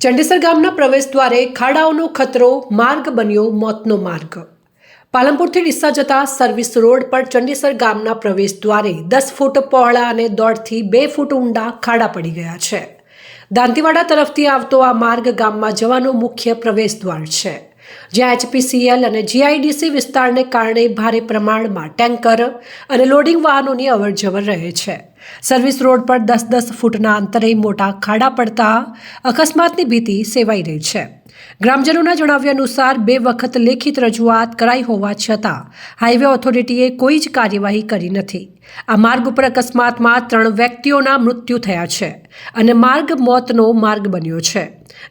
ચંડેસર ગામના પ્રવેશ દ્વારે ખાડાઓનો ખતરો માર્ગ બન્યો મોતનો માર્ગ. પાલનપુરથી ડીસા જતા સર્વિસ રોડ પર ચંડેસર ગામના પ્રવેશ દ્વારે દસ ફૂટ પહોળા અને દોઢથી બે ફૂટ ઊંડા ખાડા પડી ગયા છે. દાંતીવાડા તરફથી આવતો આ માર્ગ ગામમાં જવાનો મુખ્ય પ્રવેશ દ્વાર છે. જ્યાં એચપીસીએલ અને જીઆઈડીસી વિસ્તારને કારણે ભારે પ્રમાણમાં ટેન્કર અને લોડિંગ વાહનોની અવરજવર રહે છે. સર્વિસ રોડ પર દસ દસ ફૂટના અંતરે મોટા ખાડા પડતા અકસ્માતની ભીતિ સેવાઈ રહી છે. ગ્રામજનોના જણાવ્યા અનુસાર બે વખત લેખિત રજૂઆત કરાઈ હોવા છતાં હાઈવે ઓથોરિટીએ કોઈ જ કાર્યવાહી કરી નથી. આ માર્ગ ઉપર અકસ્માતમાં ત્રણ વ્યક્તિઓના મૃત્યુ થયા છે અને માર્ગ મોતનો માર્ગ બન્યો છે.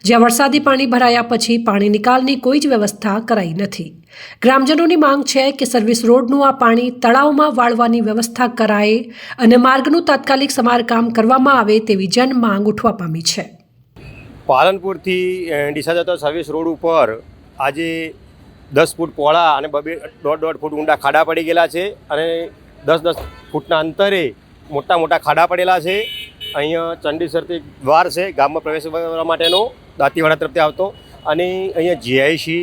જ્યાં વરસાદી પાણી ભરાયા પછી પાણી નિકાલની કોઈ જ વ્યવસ્થા કરાઈ નથી. ગ્રામજનોની માંગ છે કે સર્વિસ રોડનું આ પાણી તળાવમાં વાળવાની વ્યવસ્થા કરાય અને માર્ગનું તાત્કાલિક સમારકામ કરવામાં આવે તેવી જન માંગ ઉઠવા પામી છે. પાલનપુરથી ડીસા જતો સર્વિસ રોડ ઉપર આજે દસ ફૂટ પહોળા અને બબે, દોઢ દોઢ ફૂટ ઊંડા ખાડા પડી ગયેલા છે અને દસ દસ ફૂટના અંતરે મોટા મોટા ખાડા પડેલા છે. અહીંયા ચંડીસરથી દ્વાર છે, ગામમાં પ્રવેશ કરવા માટેનો, દાંતીવાડા તરફથી આવતો. અને અહીંયા જીઆઈસી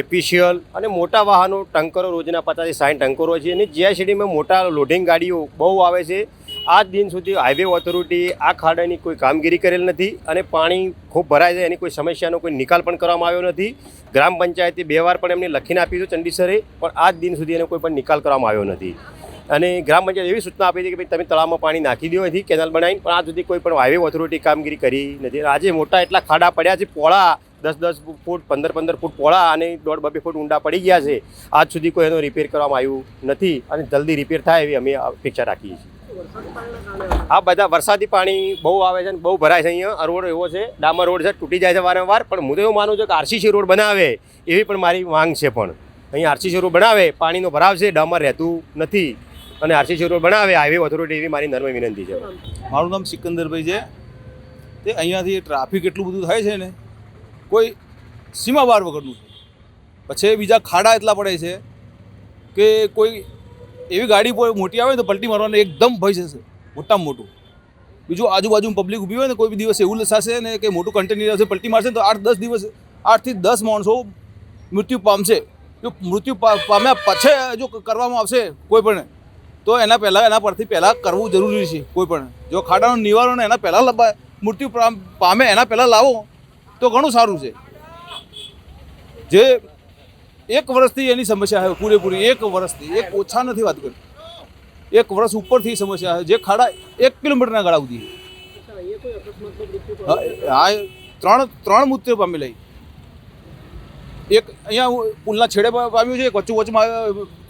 એપીસીએલ અને મોટા વાહનો, ટંકરો, રોજના પચાસથી સાઠ ટંકરો છે. અને જીઆઈસીડીમાં મોટા લોડિંગ ગાડીઓ બહુ આવે છે. આજ દિન સુધી હાઈવે ઓથોરિટી આ ખાડાની કોઈ કામગીરી કરેલ નથી અને પાણી ખૂબ ભરાય છે, એની કોઈ સમસ્યાનો કોઈ નિકાલ પણ કરવામાં આવ્યો નથી. ગ્રામ પંચાયતે બે વાર પણ એમને લખીને આપી હતું ચંડીસરે, પણ આજ દિન સુધી એનો કોઈ પણ નિકાલ કરવામાં આવ્યો નથી. અને ગ્રામ પંચાયત એવી સૂચના આપી હતી કે ભાઈ, તમે તળાવમાં પાણી નાખી દો અહીંથી કેનાલ બનાવીને, પણ આજ સુધી કોઈ પણ હાઈવે ઓથોરિટી કામગીરી કરી નથી. આજે મોટા એટલા ખાડા પડ્યા છે, પોળા દસ દસ ફૂટ પંદર પંદર ફૂટ પોળા અને દોઢ બબે ફૂટ ઊંડા પડી ગયા છે. આજ સુધી કોઈ એનો રિપેર કરવામાં આવ્યું નથી અને જલ્દી રિપેર થાય એવી અમે અપેક્ષા રાખીએ છીએ. આ બધા વરસાદી પાણી બહુ આવે છે અને બહુ ભરાય છે અહીંયા. રોડ એવો છે, ડામર રોડ છે, તૂટી જાય છે વારંવાર, પણ હું તો એવું માનું છું કે આરસીસી રોડ બનાવે એવી પણ મારી માંગ છે પણ. અહીંયા આરસીસી રોડ બનાવે, પાણીનો ભરાવ છે, ડામર રહેતું નથી, અને આરસીસી રોડ બનાવે, હાઈવે ઓથોરિટી એવી મારી નર્મ વિનંતી છે. મારું નામ સિકંદરભાઈ છે. તે અહીંયાથી ટ્રાફિક એટલું બધું થાય છે ને, કોઈ સીમાવાર વગરનું છે. પછી બીજા ખાડા એટલા પડે છે કે કોઈ એવી ગાડી મોટી આવે તો પલટી મારવાનો એકદમ ભય જશે મોટામાં મોટું. બીજું આજુબાજુ પબ્લિક ઊભી હોય ને, કોઈ બી દિવસ એવું લસાશે ને કે મોટું કન્ટેનર હશે પલટી મારશે તો આઠ દસ દિવસ, આઠથી દસ માણસો મૃત્યુ પામશે. જો મૃત્યુ પામ્યા પછી જો કરવામાં આવશે કોઈ પણ, તો એના પહેલાં, એના પરથી પહેલાં કરવું જરૂરી છે કોઈ પણ. જો ખાડાનું નિવારણ એના પહેલાં મૃત્યુ પામે એના પહેલાં લાવો, તો ઘણું સારું છે. જે એક વર્ષથી એની સમસ્યા છે, પૂરેપૂરી એક વર્ષથી. એક ઓછા નથી વાત કરી. એક વર્ષ ઉપરથી સમસ્યા છે. જે ખાડા એક કિલોમીટરના ગાળા સુધી હા ત્રણ ત્રણ મૃત્યુ પામેલા એક અહીંયા પુલના છેડે પામ્યું છે, એક વચ્ચે વચ્ચમાં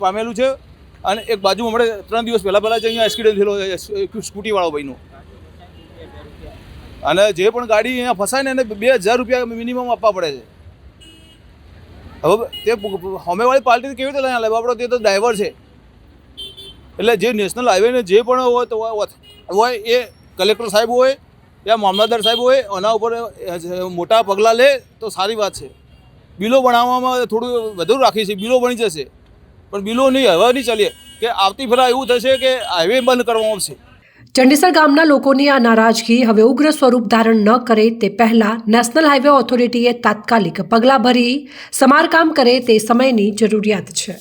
પામેલું છે. અને એક બાજુ મળે ત્રણ દિવસ પહેલાં પહેલાં જ અહીંયા એક્સિડન્ટ થયેલો સ્કૂટીવાળો ભાઈનો. અને જે પણ ગાડી અહીંયા ફસાય ને એને બે હજાર રૂપિયા મિનિમમ આપવા પડે છે. હવે તે હોમેવાળી પાર્ટી કેવી રીતે લઈને લેવા પડે તે તો ડ્રાઈવર છે. એટલે જે નેશનલ હાઈવેને જે પણ હોય તો હોય એ કલેક્ટર સાહેબ હોય, યા મામલતદાર સાહેબ હોય, એના ઉપર મોટા પગલાં લે તો સારી વાત છે. બિલો બનાવવામાં થોડું વધુ રાખી છે, બિલો બની જશે. પણ બિલો નહીં, હવે નહીં ચાલીએ. કે આવતી ફેરા એવું થશે કે હાઈવે બંધ કરવામાં આવશે. ચંડીસર ગામના લોકોની આ નારાજગી હવે ઉગ્ર સ્વરૂપ ધારણ ન કરે તે પહેલા નેશનલ હાઈવે ઓથોરિટીએ તાત્કાલિક પગલાં ભરી સમારકામ કરે તે સમયની જરૂરિયાત છે.